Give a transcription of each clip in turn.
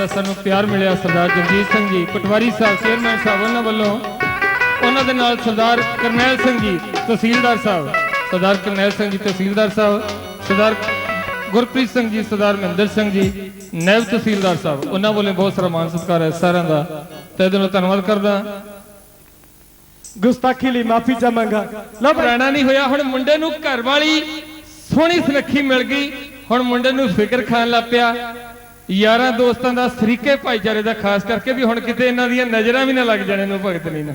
ਦਾ ਸਾਨੂੰ ਪਿਆਰ ਮਿਲਿਆ ਸਰਦਾਰ ਜਗਜੀਤ ਸਿੰਘ ਜੀ ਪਟਵਾਰੀ ਸਾਹਿਬ ਚੇਅਰਮੈਨ ਸਾਹਿਬ ਉਹਨਾਂ ਵੱਲੋਂ। ਉਹਨਾਂ ਦੇ ਨਾਲ ਸਰਦਾਰ ਕਰਨੈਲ ਸਿੰਘ ਜੀ ਤਹਿਸੀਲਦਾਰ ਸਾਹਿਬ। ਸਰਦਾਰ ਕਰਨੈਲ ਸਿੰਘ ਜੀ ਤਹਿਸੀਲਦਾਰ ਸਾਹਿਬ। ਸਰਦਾਰ ਗੁਰਪ੍ਰੀਤ ਸਿੰਘ ਜੀ ਸਰਦਾਰ ਮਹਿੰਦਰ ਸਿੰਘ ਜੀ ਨਾਇਬ ਤਹਿਸੀਲਦਾਰ ਸਾਹਿਬ। ਉਹਨਾਂ ਵੱਲੋਂ ਬਹੁਤ ਸਾਰਾ ਮਾਨ ਸਤਿਕਾਰ ਹੈ ਸਾਰਿਆਂ ਦਾ। ਤੇ ਦਿਲੋਂ ਧੰਨਵਾਦ ਕਰਦਾ। ਗੁਸਤਾਖੀ ਲਈ ਮਾਫੀ ਚਾਹਾਂਗਾ। ਲਓ ਪੁਰਾਣਾ ਨਹੀਂ ਹੋਇਆ ਹੁਣ ਮੁੰਡੇ ਨੂੰ ਘਰ ਵਾਲੀ ਸੋਹਣੀ ਸੁਨੱਖੀ ਮਿਲ ਗਈ। ਹੁਣ ਮੁੰਡੇ ਨੂੰ ਫਿਕਰ ਖਾਣ ਲੱਗ ਪਿਆ। ਯਾਰਾਂ ਦੋਸਤਾਂ ਦਾ ਸਰੀਕੇ ਭਾਈਚਾਰੇ ਦਾ ਖਾਸ ਕਰਕੇ ਵੀ ਹੁਣ ਕਿਤੇ ਇਹਨਾਂ ਦੀਆਂ ਨਜ਼ਰਾਂ ਵੀ ਨਾ ਲੱਗ ਜਾਣ ਨੂੰ ਭਗਤ ਨਹੀਂ ਨਾ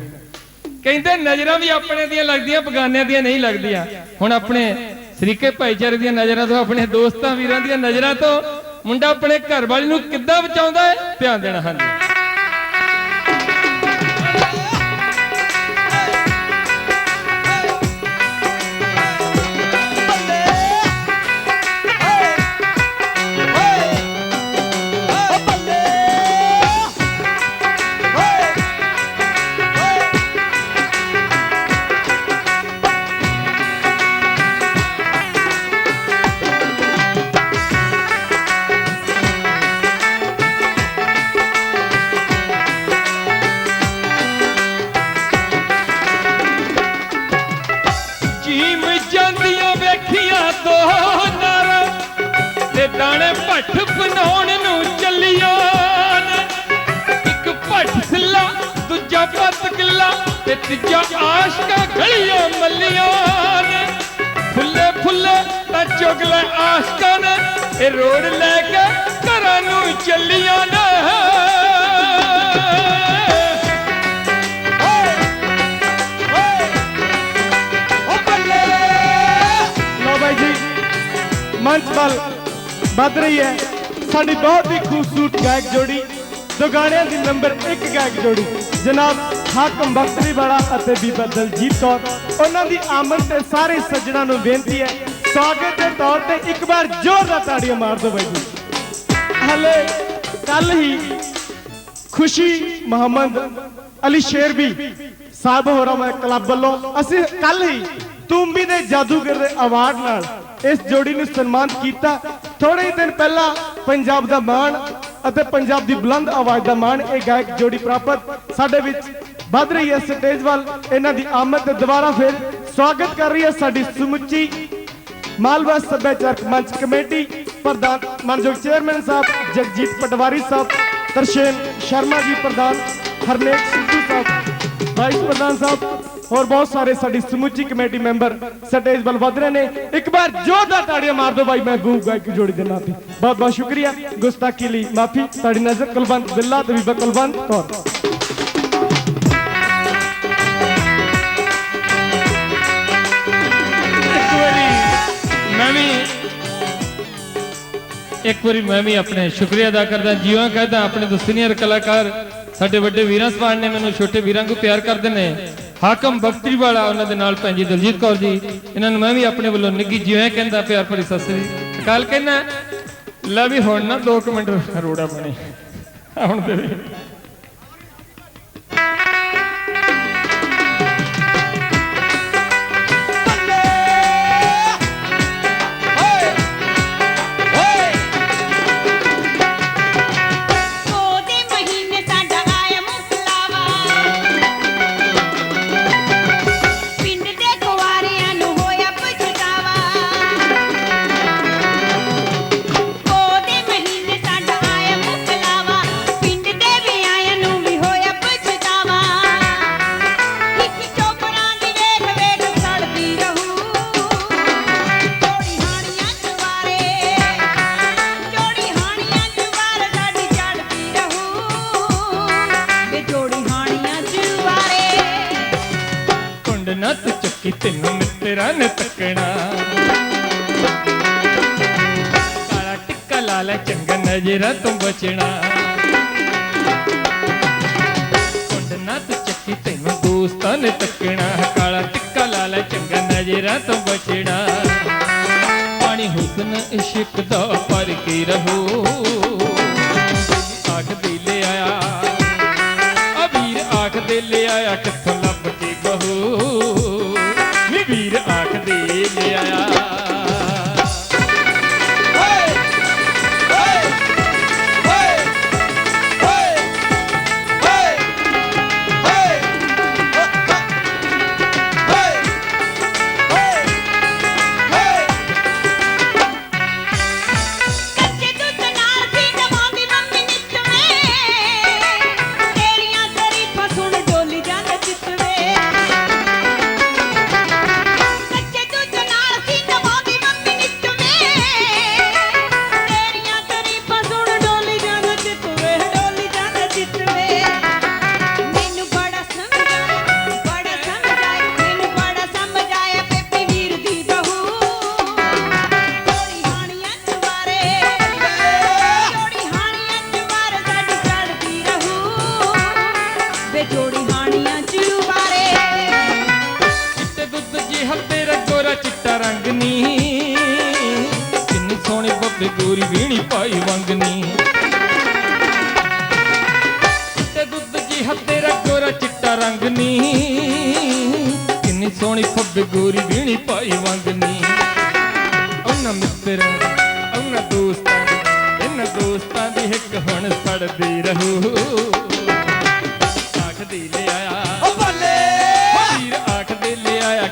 ਕਹਿੰਦੇ ਨਜ਼ਰਾਂ ਵੀ ਆਪਣੇ ਦੀਆਂ ਲੱਗਦੀਆਂ, ਬਗਾਨਿਆਂ ਦੀਆਂ ਨਹੀਂ ਲੱਗਦੀਆਂ। ਹੁਣ ਆਪਣੇ ਸਰੀਕੇ ਭਾਈਚਾਰੇ ਦੀਆਂ ਨਜ਼ਰਾਂ ਤੋਂ, ਆਪਣੇ ਦੋਸਤਾਂ ਵੀਰਾਂ ਦੀਆਂ ਨਜ਼ਰਾਂ ਤੋਂ ਮੁੰਡਾ ਆਪਣੇ ਘਰ ਵਾਲੀ ਨੂੰ ਕਿੱਦਾਂ ਬਚਾਉਂਦਾ ਹੈ? ਧਿਆਨ ਦੇਣਾ ਹਾਂਜੀ ਭੱਠ ਬਣਾਉਣ ਨੂੰ ਚੱਲੀਆਂ ਇੱਕ ਭੱਠ ਸਿੱਲਾ, ਦੂਜਾ ਪੱਤ ਕਿੱਲਾ ਤੇ ਤੀਜਾ ਆਸ਼ਕਾ ਗਲੀਆਂ ਮੱਲੀਆਂ ਨੇ। ਫੁੱਲੇ ਫੁੱਲੇ ਤਾਂ ਚੁਗਲੇ ਆਸ਼ਕਾਂ ਨੇ। ਇਹ ਰੋਡ ਲੈ ਕੇ ਘਰਾਂ ਨੂੰ ਚੱਲੀ ਵੱਧ ਰਹੀ ਹੈ। ਸਾਡੀ ਬਹੁਤ ਹੀ ਖੂਬਸੂਰਤ ਗਾਇਕ ਜੋੜੀ। ਦੋ ਦੀ ਨੰਬਰ 1 ਗਾਇਕ ਜੋੜੀ। ਜਨਾਬ ਹਾਕਮ ਬਖਤਰੀ ਵਾਲਾ ਅਤੇ ਬੀਬਾ ਦਲਜੀਤ ਕੌਰ। ਉਹਨਾਂ ਦੀ ਆਮਦ ਤੇ ਸਾਰੇ ਸੱਜਣਾਂ ਨੂੰ ਬੇਨਤੀ ਹੈ, ਸਵਾਗਤ ਦੇ ਤੌਰ ਤੇ ਇੱਕ ਵਾਰ ਜ਼ੋਰਦਾਰ ਤਾੜੀਆਂ ਮਾਰ ਦਿਓ ਬਾਈ ਜੀ। ਹਲੇ ਕੱਲ ਹੀ ਖੁਸ਼ੀ ਮੁਹੰਮਦ ਅਲੀ ਸ਼ੇਰਬੀ ਸਾਹਿਬ ਹੋਰਾਂ ਮੈਂ ਕਲੱਬ ਵੱਲੋਂ ਅਸੀਂ ਕੱਲ ਹੀ ਤੁੰਬੀ ਦੇ ਜਾਦੂਗਰ ਦੇ ਅਵਾਰਡ ਨਾਲ ਇਸ ਜੋੜੀ ਨੂੰ ਸਨਮਾਨਿਤ ਕੀਤਾ। ਥੋੜੇ ਹੀ ਦਿਨ ਪਹਿਲਾਂ ਪੰਜਾਬ ਦਾ ਮਾਣ ਅਤੇ ਪੰਜਾਬ ਦੀ ਬੁਲੰਦ ਆਵਾਜ਼ ਦਾ ਮਾਣ ਇਹ ਗਾਇਕ ਜੋੜੀ ਪ੍ਰਾਪਤ ਸਾਡੇ ਵਿੱਚ ਵੱਧ ਰਹੀ ਹੈ ਸਟੇਜ ਵੱਲ। ਇਹਨਾਂ ਦੀ ਆਮਦ ਤੇ ਦੁਬਾਰਾ ਫਿਰ ਸਵਾਗਤ ਕਰ ਰਹੀ ਹੈ ਸਾਡੀ ਸਮੁੱਚੀ ਮਾਲਵਾ ਸੱਭਿਆਚਾਰਕ ਮੰਚ ਕਮੇਟੀ ਪ੍ਰਧਾਨ ਮਾਨਯੋਗ ਚੇਅਰਮੈਨ ਸਾਹਿਬ, ਜਗਜੀਤ ਪਟਵਾਰੀ ਸਾਹਿਬ ਤਰਸ਼ੇਨ ਸ਼ਰਮਾ ਜੀ ਪ੍ਰਧਾਨ ਹਰਨੇਕ ਸਿੱਧੂ ਸਾਹਿਬ ਵਾਈਸ ਪ੍ਰਧਾਨ ਸਾਹਿਬ ਹੋਰ ਬਹੁਤ ਸਾਰੇ ਸਾਡੀ ਸਮੁੱਚੀ ਕਮੇਟੀ ਮੈਂਬਰ ਸਟੇਜ ਵੱਲ ਵਧ ਰਹੇ ਨੇ। ਇੱਕ ਵਾਰ ਜ਼ੋਰਦਾਰ ਤਾੜੀਆਂ ਮਾਰ ਦਿਓ ਭਾਈ ਮਹਿਬੂਬ ਗਾਇਕ ਜੋੜੀ ਦੇ ਨਾਂ ਤੇ ਬਹੁਤ ਬਹੁਤ ਸ਼ੁਕਰੀਆ। ਗੁਸਤਾਖੀ ਲਈ ਮਾਫੀ। ਤੁਹਾਡੀ ਨਜ਼ਰ ਕੁਲਵੰਤ ਬਿੱਲਾ ਤੇ ਬੀਬਾ ਕੁਲਵੰਤ ਕੌਰ। ਇੱਕ ਵਾਰੀ ਮੈਂ ਵੀ ਆਪਣੇ ਸ਼ੁਕਰੀਆ ਅਦਾ ਕਰਦਾ, ਜੀਵਾਂ ਕਹਿੰਦਾ ਆਪਣੇ ਤੋਂ ਸੀਨੀਅਰ ਕਲਾਕਾਰ ਸਾਡੇ ਵੱਡੇ ਵੀਰਾਂ ਸਵਾਨ ਨੇ, ਮੈਨੂੰ ਛੋਟੇ ਵੀਰਾਂ ਨੂੰ ਪਿਆਰ ਕਰਦੇ ਨੇ। ਹਾਕਮ ਬਖਤਰੀ ਵਾਲਾ ਉਹਨਾਂ ਦੇ ਨਾਲ ਭੈਣ ਜੀ ਦਲਜੀਤ ਕੌਰ ਜੀ, ਇਹਨਾਂ ਨੂੰ ਮੈਂ ਵੀ ਆਪਣੇ ਵੱਲੋਂ ਨਿੱਗੀ ਜਿਵੇਂ ਕਹਿੰਦਾ ਪਿਆਰ ਭਰੀ ਸਤਿ ਸ੍ਰੀ ਅਕਾਲ ਕਹਿੰਦਾ, ਲੈ ਵੀ ਹੁਣ ਨਾ 2 ਮਿੰਟ ਰੋੜਾ ਬਣੇ। ਹੁਣ ਦੇ ਕੁੰਡ ਨੱਤ ਚੱਕੀ ਤੈਨੂੰ ਮਿੱਤਰਾਂ ਨੇ ਤੱਕਣਾ। ਕਾਲਾ ਟਿੱਕਾ ਲਾ ਲੈ ਚੰਗਾ ਨਜ਼ਰਾਂ ਤੋਂ ਬਚਣਾ। ਕੁੰਡ ਨੱਤ ਚੱਕੀ ਤੈਨੂੰ ਦੋਸਤਾਂ ਨੇ ਤੱਕਣਾ। ਕਾਲਾ ਟਿੱਕਾ ਲਾ ਲੈ ਚੰਗਾ ਨਜ਼ਰਾਂ ਤੋਂ ਬਚਣਾ। ਪਾਣੀ ਹੁਸਨ ਇਸ਼ਕ ਦਾ ਪਰ ਕੇ ਰਹੋ। ਆਖ ਦੇ ਲੈ ਆਇਆ ਆ ਵੀਰ ਆਖ ਦੇ ਲੈ ਆਇਆ ਕਿੱਥੋਂ ਲੱਭ ਕੇ ਬਹੂ। ਤੇ ਦੂਰੀ ਵੀਣੀ ਪਾਈ ਵੰਗਨੀ। ਤੇ ਦੁੱਧ ਜੀ ਹੱਤੇ ਰਗੋਰਾ ਚਿੱਟਾ ਰੰਗਨੀ। ਕਿੰਨੀ ਸੋਹਣੀ ਫੱਬੇ ਗੋਰੀ ਵੀਣੀ ਪਾਈ ਵੰਗਨੀ। ਉਹਨਾਂ ਮਿੱਤਰਾਂ ਉਹਨਾਂ ਦੋਸਤਾਂ ਇਹਨਾਂ ਦੋਸਤਾਂ ਦੀ ਇੱਕ ਹੁਣ ਸੜਦੀ ਰਹੂ। ਆਖਦੀ ਲਿਆਇਆ ਓ ਬੱਲੇ! ਵੀਰ ਆਖਦੇ ਲਿਆਇਆ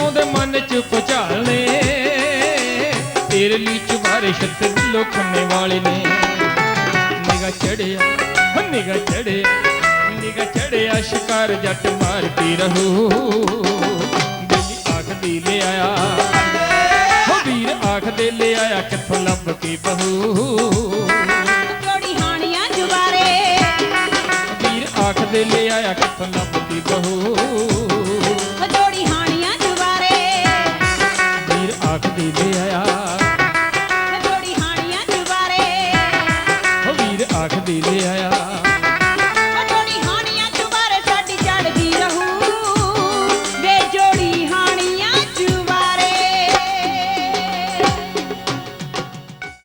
ਆਉਂਦੇ ਮਨ ਚ ਪੁਚਾਲਨੇ ਤੇਰੇ ਲਈ ਚਪਾਰਿਸ਼ ਤੇ ਬਿੱਲੋ ਖੰਨੇ ਵਾਲੇ ਨੇ। ਨਿਗਾ ਚੜਿਆ ਨਿਗਾ ਚੜਿਆ ਨਿਗਾ ਚੜਿਆ ਸ਼ਿਕਾਰ ਜੱਟ ਮਾਰਦੀ ਰਹੂ। ਦਿੱਲੀ ਆਖਦੀ ਲੈ ਆਇਆ। ਹੋ ਵੀਰ ਆਖਦੇ ਲੈ ਆਇਆ ਕਿੱਥੋਂ ਲੱਭ ਕੇ ਬਹੂ। ਚੁਬਾਰੇ ਆਖਦੇ ਲੈ ਆਇਆ ਕਿੱਥੋਂ ਲੱਭ ਕੇ ਬਹੂ। ਜੋੜੀ ਚੁਬਾਰੇ ਵੀਰ ਆਖਦੇ